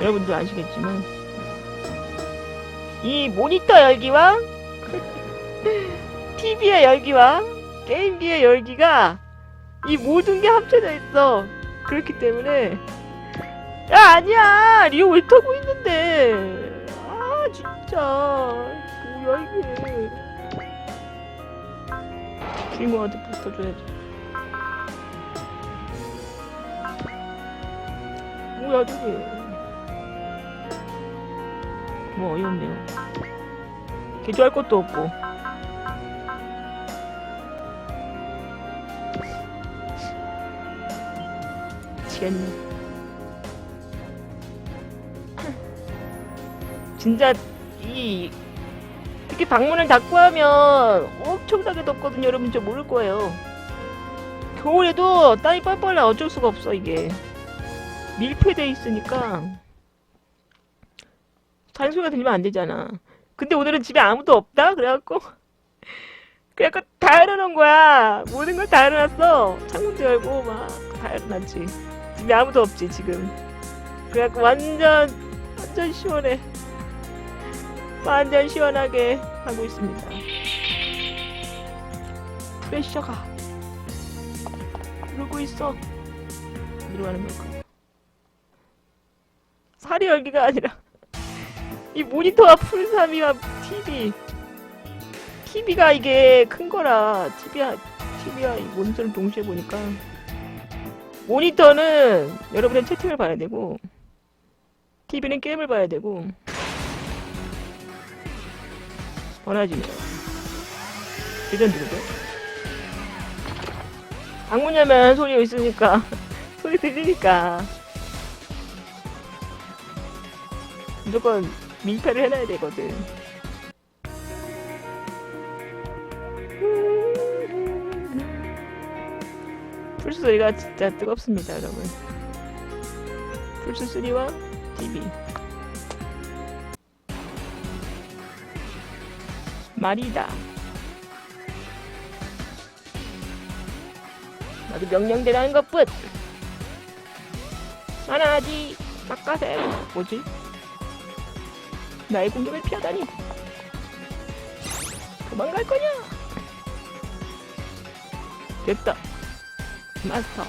여러분도 아시겠지만 이 모니터 열기와 TV의 열기와 게임기의 열기가 이 모든 게 합쳐져 있어. 그렇기 때문에 야 아니야! 리오 왜 타고 있는데? 아 진짜. 뭐야 이게? 주인공한테 부스터 줘야지. 뭐야 저게 뭐 어이없네요. 개조할 것도 없고. 미치겠네 진짜 이 이렇게 방문을 닫고 하면 엄청나게 덥거든요 여러분. 저 모를 거예요. 겨울에도 땀이 뻘뻘 나 어쩔 수가 없어 이게. 밀폐돼 있으니까 다른 소리가 들리면 안 되잖아. 근데 오늘은 집에 아무도 없다? 그래갖고. 그래갖고 다 열어놓은 거야. 모든 걸 다 열어놨어. 창문도 열고 막 다 열어놨지. 집에 아무도 없지 지금. 그래갖고 완전 완전 시원해. 완전 시원하게 하고 있습니다. 프레셔가 누르고 있어. 들어가는 걸까? 살이 열기가 아니라 이 모니터와 풀삼이와 TV TV가 이게 큰 거라 TV와 TV와 이 모니터를 동시에 보니까 모니터는 여러분의 채팅을 봐야 되고 TV는 게임을 봐야 되고. 대전 누구죠? 방문 열면 소리 있으니까 소리 들리니까 무조건 밀폐를 해놔야 되거든. 플스 소리가 진짜 뜨겁습니다, 여러분. 플스 3와 TV. 말이다. 나도 명령대로 하는 것뿐. 하나지 깎아세요. 뭐지? 나의 공격을 피하다니. 도망갈 거냐? 됐다. 마스터.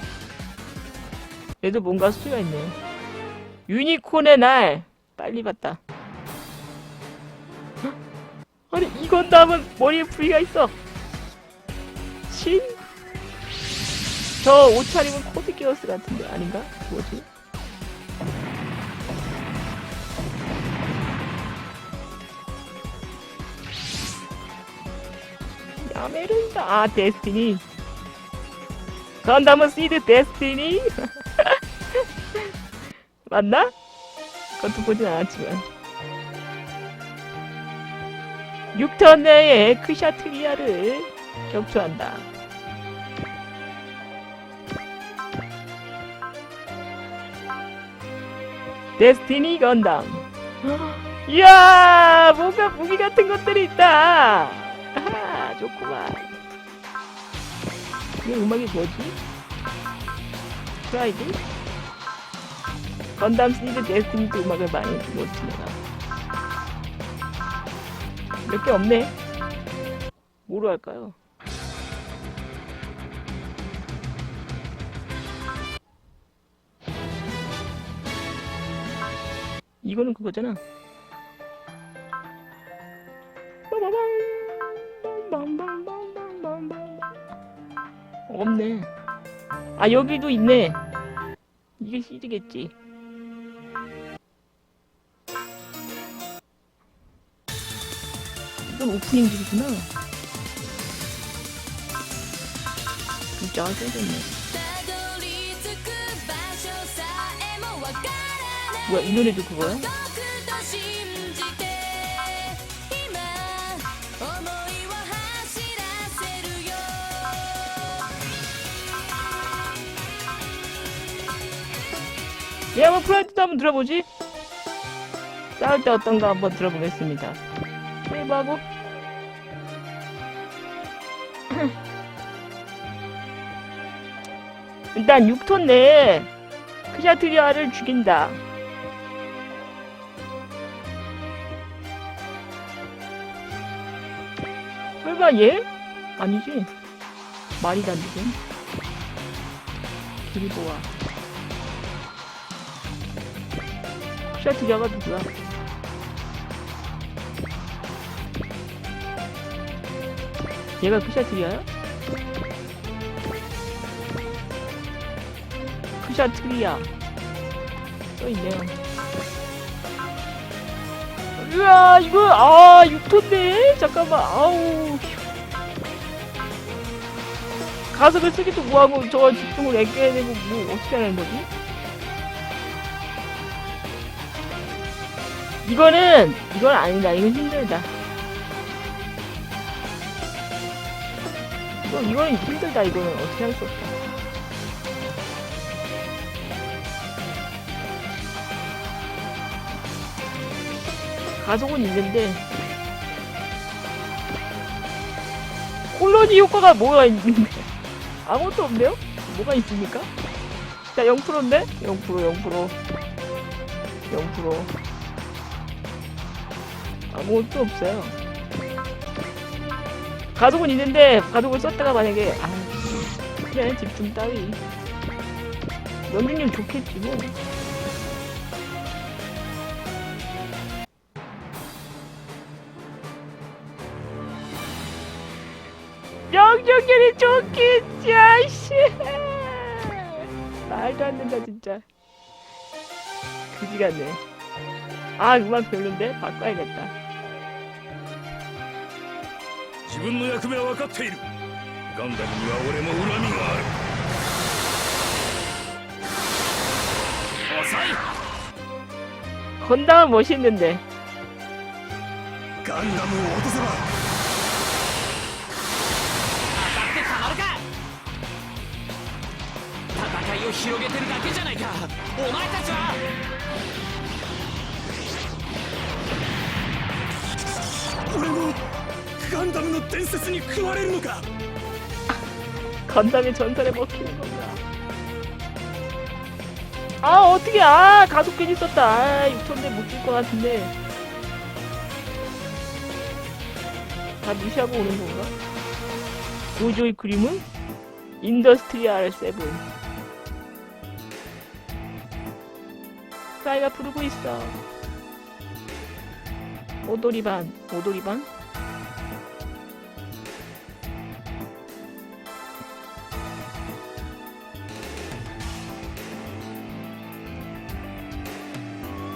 얘도 뭔가 수가 있네. 유니콘의 날. 빨리 봤다. 아니 이건 남은 머리에 부위가 있어 신? 저 옷차림은 코드 기어스 같은데 아닌가? 뭐지? 야메른다 아 데스티니 건담은 시드 데스티니 맞나? 그것도 보진 않았지만 6턴 내에 크샤트리아를 격추한다. 데스티니 건담. 이야, 뭔가 무기 같은 것들이 있다. 아, 좋구만. 이 음악이 뭐지? 프라이드? 건담 시리즈 데스티니도 음악을 많이 들었습니다. 몇 개 없네. 뭐로 할까요? 이거는 그거잖아. 없네. 아 여기도 있네. 이게 CD겠지. 이건 오프닝들이구나. 진짜 짜증네. 뭐야 이 노래도 그거야? 예, 한번 플라이트도 한번 들어보지. 싸울 때 어떤가 한번 들어보겠습니다. 세이브하고. 일단 6톤 내에 크샤트리아를 죽인다. 설마 얘? 아니지. 말이다 지금 그리고 와 샤티가가 누구야? 얘가 크샤트리아야? 크샤트리아 써있네요 으아 이거 아 6톤네 잠깐만 아우 가속을 쓰기도 뭐하고 저 집중을 애껴야 되고 뭐 어떻게 하는 거지? 이거는 이건 아니다. 이건 힘들다. 이거 이거는 힘들다. 이거는 어떻게 할 수 없다. 가속은 있는데 콜로니 효과가 뭐가 있는데? 아무것도 없네요? 뭐가 있습니까? 자 0%인데? 0% 0% 0% 아무것도 없어요. 가속은 있는데 가속을 썼다가 만약에 아 그래 집중 따위. 명중률 좋겠지 뭐. 명중률이 좋겠지 아이씨. 말도 안 된다 진짜. 그지 같네 아 음악 별론데? 바꿔야겠다 自分の役目は分かっているガンダムには俺も恨みがある遅い 건담은 멋있는데 ガンダムを落とせば当たってたまるか戦いを広げてるだけじゃないかお前たちは俺も ガンダムの伝説に食われるのか 건담의 전설에 먹히는 건가 아 어떻게 아 가속 괜히 썼다 아 6톤대 못줄 것 같은데 다 무시하고 오는 건가 도저히 그림은 인더스트리얼 7 사이가 부르고 있어 오도리반 오도리반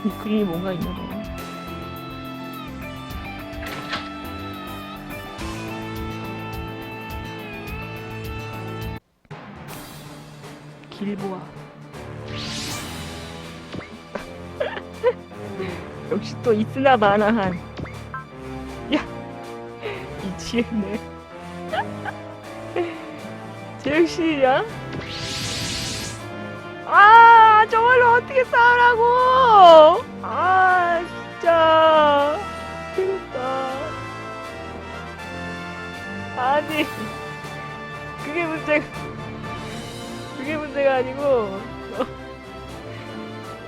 이 그림이 뭔가 있나 보네. 길보아. 역시 또 있으나 마나한. 야, 미치겠네. 저 역시야? 아, 저걸로 어떻게 싸우라고! 아, 진짜. 괴롭다. 아니, 그게 문제가, 그게 문제가 아니고, 어.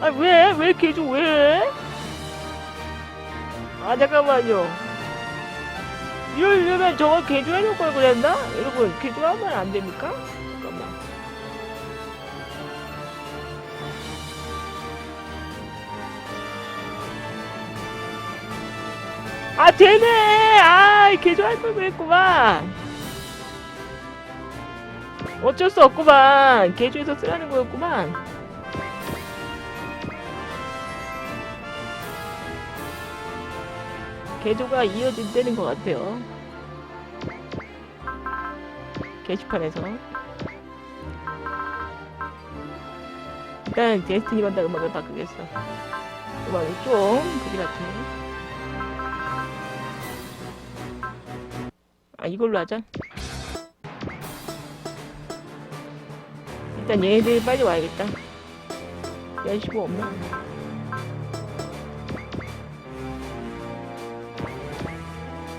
아, 왜? 왜 개조 왜? 아, 잠깐만요. 이러려면 저거 개조해놓을 걸 그랬나? 여러분, 개조하면 안 됩니까? 아 되네! 아 개조할 걸 그랬구만. 어쩔 수 없구만. 개조해서 쓰라는 거였구만. 개조가 이어진다는 것 같아요. 게시판에서. 일단 데스티니 건다 음악을 바꾸겠어. 음악이 좀 그지 같네 아 이걸로 하자. 일단 얘네들 빨리 와야겠다. 여시고 없나?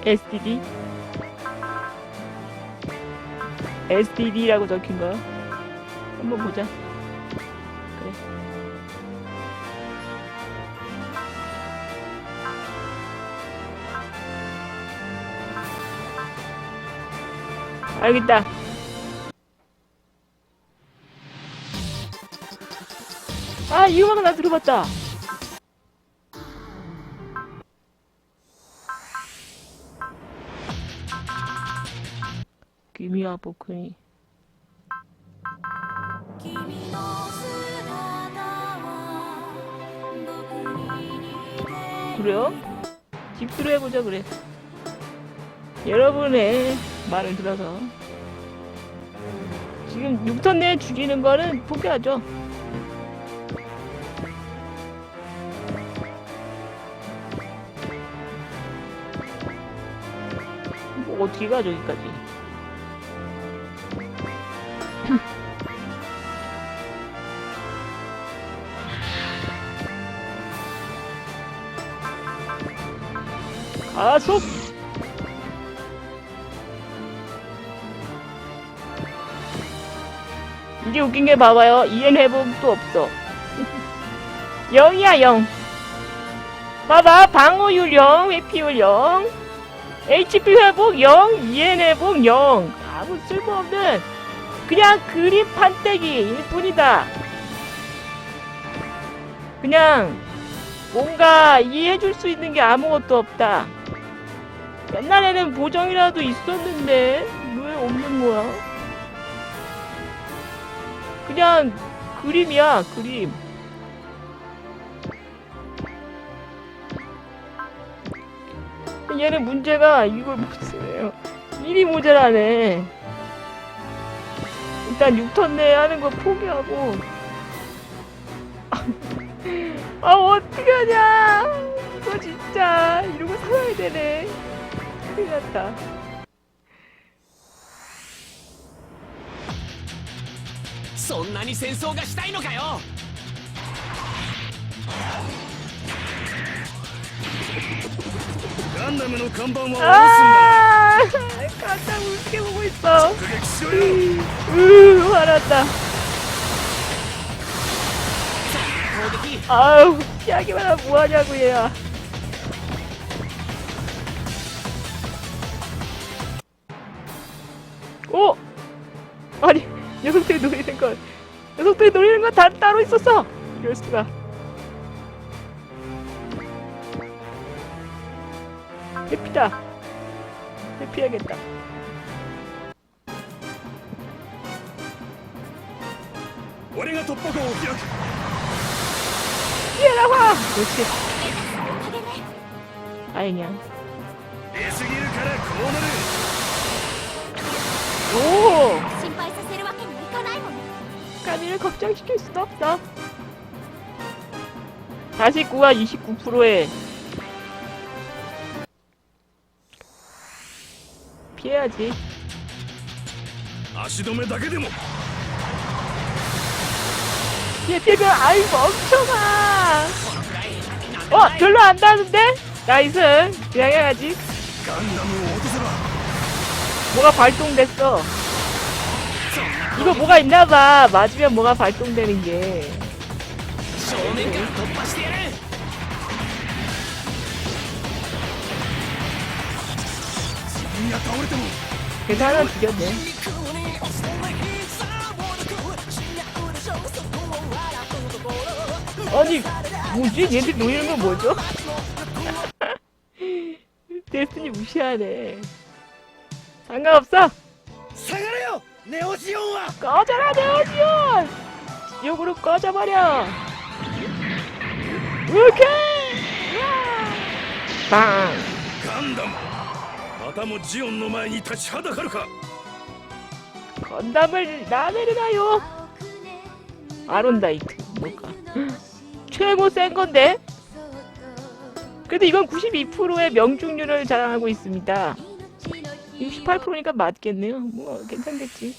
SDD SDD라고 적힌 거야 한번 보자 알겠다. 아, 이 음악 나 들어봤다. 귀미와 보크니. 그래요? 집들어 해보자 그래. 여러분의 말을 들어서 지금 6턴 내에 죽이는 거는 포기하죠. 뭐 어떻게 가 저기까지? 가속! 웃긴 게 봐봐요. EN 회복도 없어. 0이야, 0. 봐봐. 방어율 0, 회피율 0, HP 회복 0, EN 회복 0. 아무 쓸모없는 그냥 그림 판때기일 뿐이다. 그냥 뭔가 이해해줄 수 있는 게 아무것도 없다. 옛날에는 보정이라도 있었는데 왜 없는 거야? 그냥 그림이야 그림. 얘는 문제가 이걸 못 쓰네요. 일이 모자라네. 일단 6턴 내에 하는 거 포기하고 아 어떡하냐 이거 진짜 이러고 살아야 되네 큰일 났다 そんなに戦争がしたいのかよガンダムの看板は下ろすんだ 아 깜짝 웃게 보고 있어 直撃しろよ 으 화났다 攻撃 아우 피하기만 하면 뭐하냐고 얘야 오! 아니 녀석들이 노리는 건 녀석들이 노리는 건 다 따로 있었어. 이럴 수가. 해피다. 해피해야겠다. 우리가 돋보고 오기야. 뛰어나와. 그렇지. 아이냐. 예승이를 가라 코너를. 오. 까미를 걱정시킬 수도 없어. 49와 29%에 피해야지. 足止めだけでも 피해 피해면 아이 멍청아. このくらいなんでも 어 ない 별로 안 닿는데? 나이스. 그냥 해야지. ガンダムを落とせば 뭐가 발동됐어. 이거 뭐가 있나봐. 맞으면 뭐가 발동되는 게. 그래서 죽였네. 아니, 뭐지? 얘들 노리는 건 뭐죠? 데스니 무시하네. 상관없어! 下がれよネオジオンは 꺼져라 네오지온. 지옥으로 꺼져버려. 오케이. 야. 빵. ガンダムまたもジオンの前に立ちはだかるか 건담을 나내리나요? 아론다이트 뭘까? 최고 센 건데. 그래도 이건 92%의 명중률을 자랑하고 있습니다. 68%니까 맞겠네요. 뭐 괜찮겠지.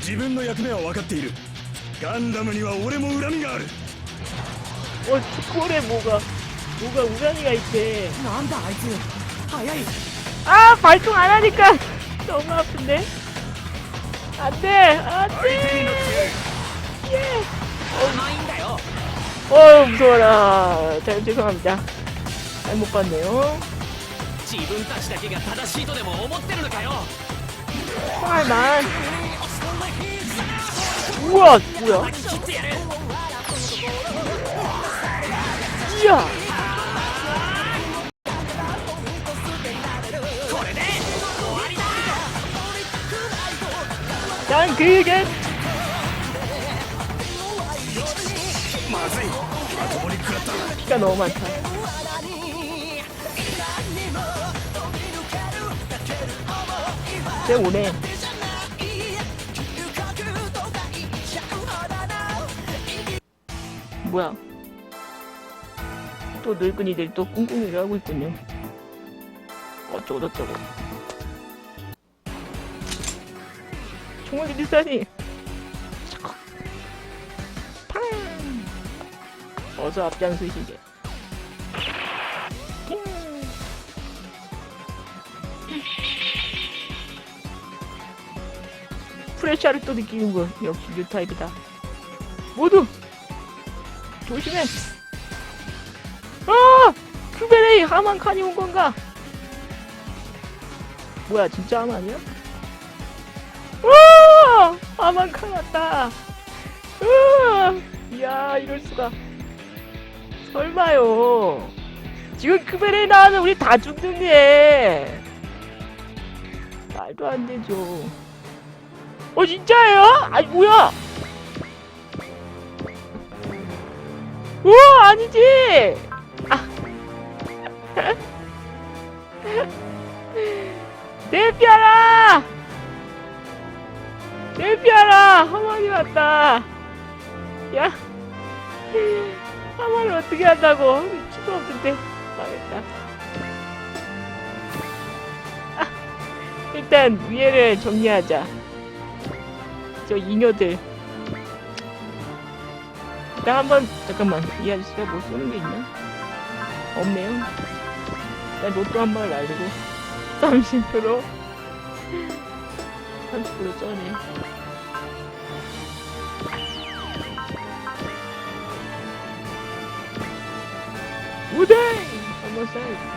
自分の役目は分かっているガンダムには俺も恨みがある 어, 스콜에 뭐가 뭐가 우량이가 있대. なんだあいつ早い 아 발동 안 하니까 너무 아픈데. 안돼, 相手になっ 안돼. て 예. 甘いんだよ 어 무서워라. 잘 죄송합니다. 잘못 봤네요. 自分たちだけが正しいとでも思ってるのかよ 총알만. 우와, 뭐야? 切ってやる 이야. これで終わりだ 난 그게 まずいまともに食らった 피가 너무 많다. 쟤 오네. 뭐야? 또 늙은이들이 또 꿍꿍이를 하고 있군요. 어쩌고 저쩌고. 총알이 비싸니. 팡! 어서 앞장서시게. 프레샤를 또 느끼는군. 역시 뉴타입이다. 모두 조심해. 아! 큐베레이 하만 칸이 온 건가? 뭐야 진짜 하만 아니야? 와! 하만 칸 왔다. 으아! 이야 이럴 수가. 설마요. 지금 큐베레이 나오면 우리 다 죽는데. 말도 안 되죠. 어 진짜예요? 아니 뭐야? 우와 아니지. 아. 대피하라. 대피하라. 하만이 왔다. 야. 하만을 어떻게 한다고? 미치도 없는데 망했다. 아, 일단 위에를 정리하자. 저 잉여들. 일단 한번 잠깐만 이 아저씨가 뭐 쏘는 게 있나? 없네요. 일단 로또 한 방을 날리고 30% 30% 쩌네. 우대! 한번 쏴야지.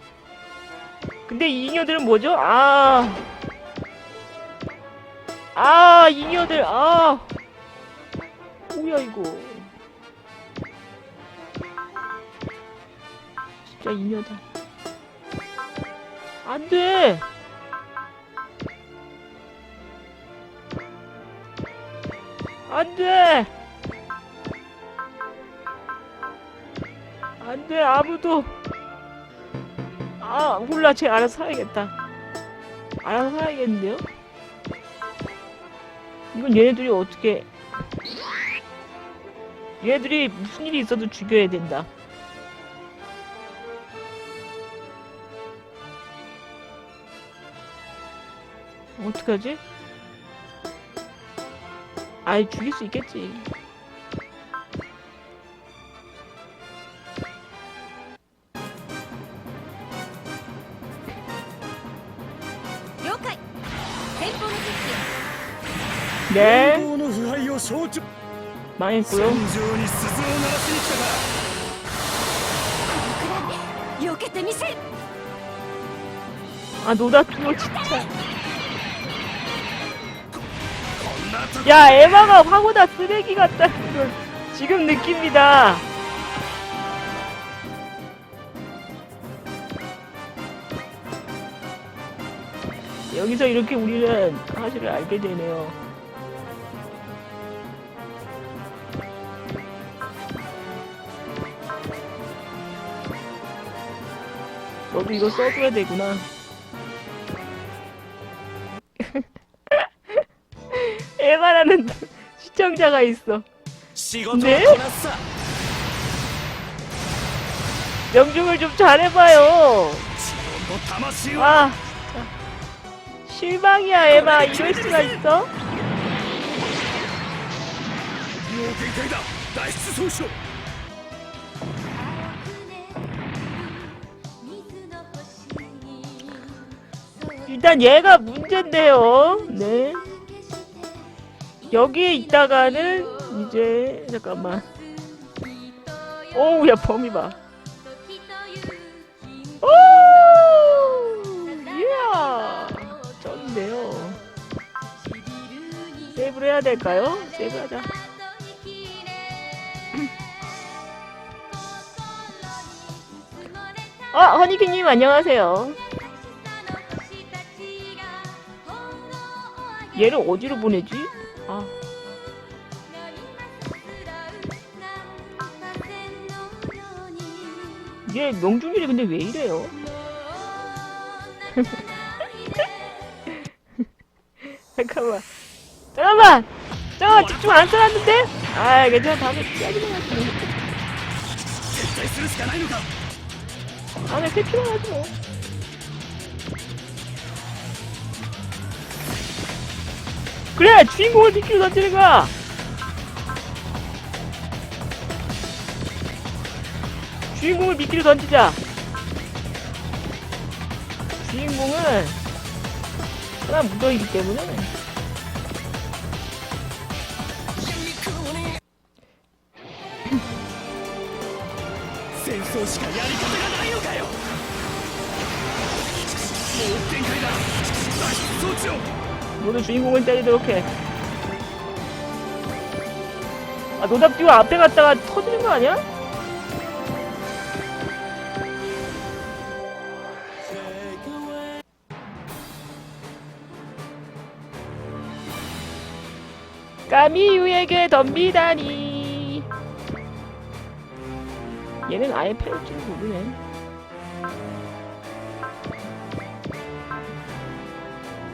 근데 이 잉여들은 뭐죠? 아, 아 잉여들 아 뭐야 이거 진짜 잉여다. 안 돼! 안 돼! 안 돼, 아무도! 아, 몰라, 쟤 알아서 살아야겠다. 알아서 살아야겠는데요? 이건 얘네들이 어떻게. 얘네들이 무슨 일이 있어도 죽여야 된다. 어떡하지? 아이 죽일 수 있겠지. 네. 망했고요. 아 노다큐 진짜. 야 에마가 파고다 쓰레기 같다는 걸 지금 느낍니다. 여기서 이렇게 우리는 사실을 알게 되네요. 너도 이거 써줘야 되구나. 에바라는 시청자가 있어. 仕事をねこなすさ 명중을 좀 잘해봐요. 自分の魂は 아, 진짜. 실망이야, 에바. 이럴 수가 있어? もう限界だ脱出そう 일단 얘가 문제인데요. 네. 여기에 있다가는 이제 잠깐만. 오우 야 범위 봐. 오! 이야. 쩐데요. 세이브를 해야 될까요? 세이브하자. 아, 허니킹님 안녕하세요. 얘를 어디로 보내지? 아. 얘 명중률이 근데 왜 이래요? 잠깐만. 잠깐만! 저 집중 안 살았는데? 아, 괜찮아. 다음에 짜증나 하지 뭐. 다음에 캐치만 하지 뭐. 그래! 주인공을 피키로 던지는 거야! 주인공을 미끼로 던지자! 주인공은 하나 무더이기 때문에 오늘 주인공을 때리도록 해. 아, 노답 뛰어 앞에 갔다가 터지는 거 아니야? 까미유에게 덤비다니. 얘는 아예 패를 줄 모르네.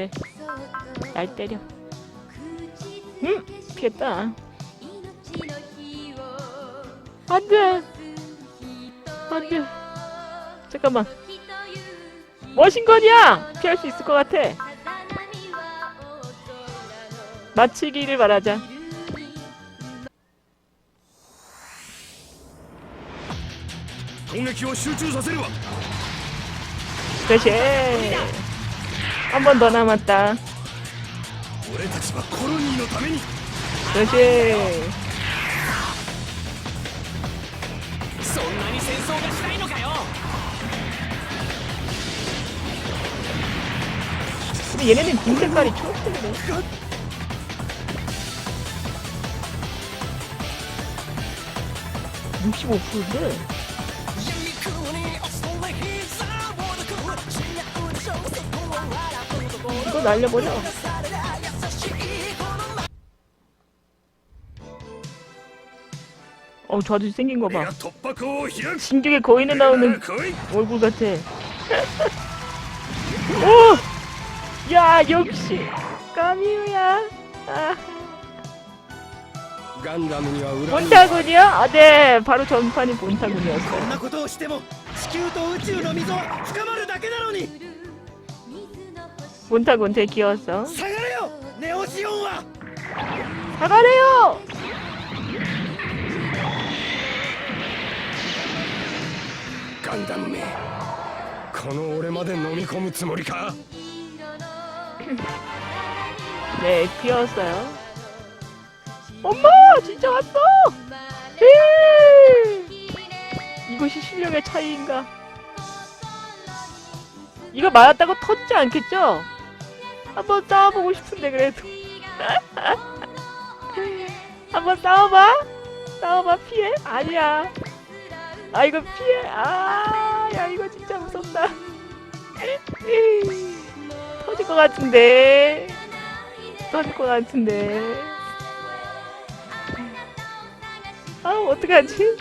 그래, 날 때려. 응? 피했다. 안 돼! 안 돼! 잠깐만. 머신건이야! 피할 수 있을 것 같아. 마치기를 바라자. 어, 攻撃を集中させるわ 그렇지. 한 번 더 남았다. 조심. 근데 얘네는 빈 색깔이 초록색이네. 65%인데 이거 날려보자 어우 저 아저씨 생긴 俺 거봐 が突破口を開く 진격의 거인에 나오는 来い 얼굴 같아. 오! 야, 역시. 까미우야. 아, ガンダムには恨み 본타군이요? 아, 네. 바로 전판이 こん 본타군이었어요. なことをしても地球と宇宙の溝は深まるだけなのに 본타군 되게 귀여웠어. 下がれよネオジオンは 사과래요! ガンダムめこの俺まで飲み込むつもりか 네, 귀여웠어요. 엄마! 진짜 왔어! 에이! 이것이 실력의 차이인가? 이거 맞았다고 터지지 않겠죠? 한번 싸워보고 싶은데 그래도 한번 싸워봐? 싸워봐 피해? 아니야. 아 이거 피해. 아, 야 이거 진짜 무섭다. 터질 것 같은데. 터질 것 같은데. 아 어떡하지?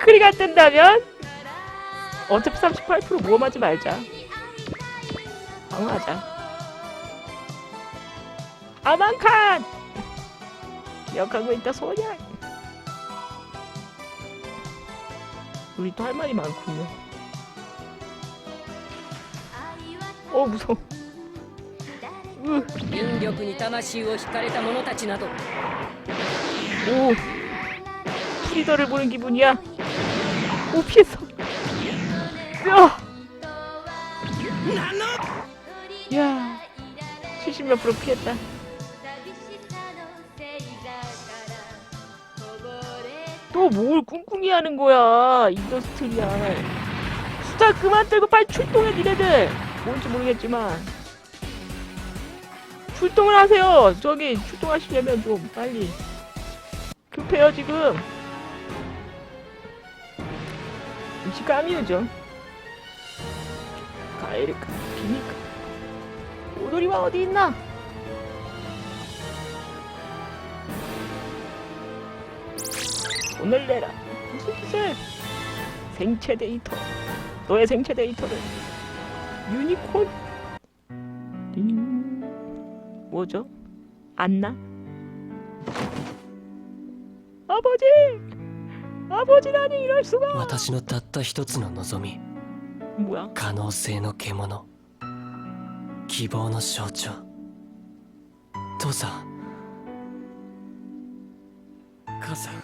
크리가 뜬다면 어차피 38% 모험하지 말자. 방어하자. 아만칸! 기억하고 있다 소냐. 우리 또 할 말이 많군요. 어 무서워. 으, 引力に魂を惹かれた者たちなど 오 프리더를 보는 기분이야. 오 피했어. 야, 何の 야, 70몇 프로 피했다. 또뭘 꿍꿍이 하는 거야 인더스트리아 수다 그만 떨고 빨리 출동해 니네들. 뭔지 모르겠지만. 출동을 하세요. 저기 출동하시려면 좀 빨리. 급해요 지금. 잠시 까미우죠. 가이르카 비니카. 오도리와 어디 있나 오늘 내라 무슨 짓을 생체 데이터 너의 생체 데이터를 유니콘 링 뭐죠 안나 아버지 아버지라니 이럴 수가 私のたった一つの望み 뭐야 可能性の獣希望の象徴父さん母さん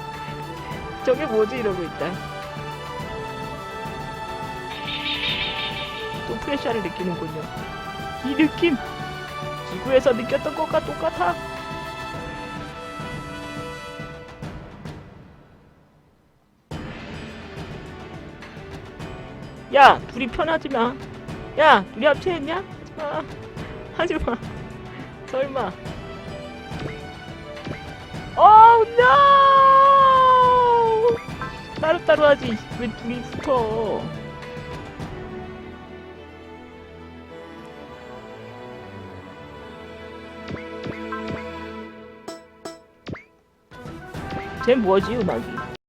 저게 뭐지 이러고 있다 또 프레셔를 느끼는군요. 이 느낌 지구에서 느꼈던 것과 똑같아. 야, 둘이 편하지 마. 야, 둘이 합체했냐? 하지 마. 하지 마. 설마. Oh no! 따로따로 하지. 왜 둘이 붙어? 쟤 뭐지 음악이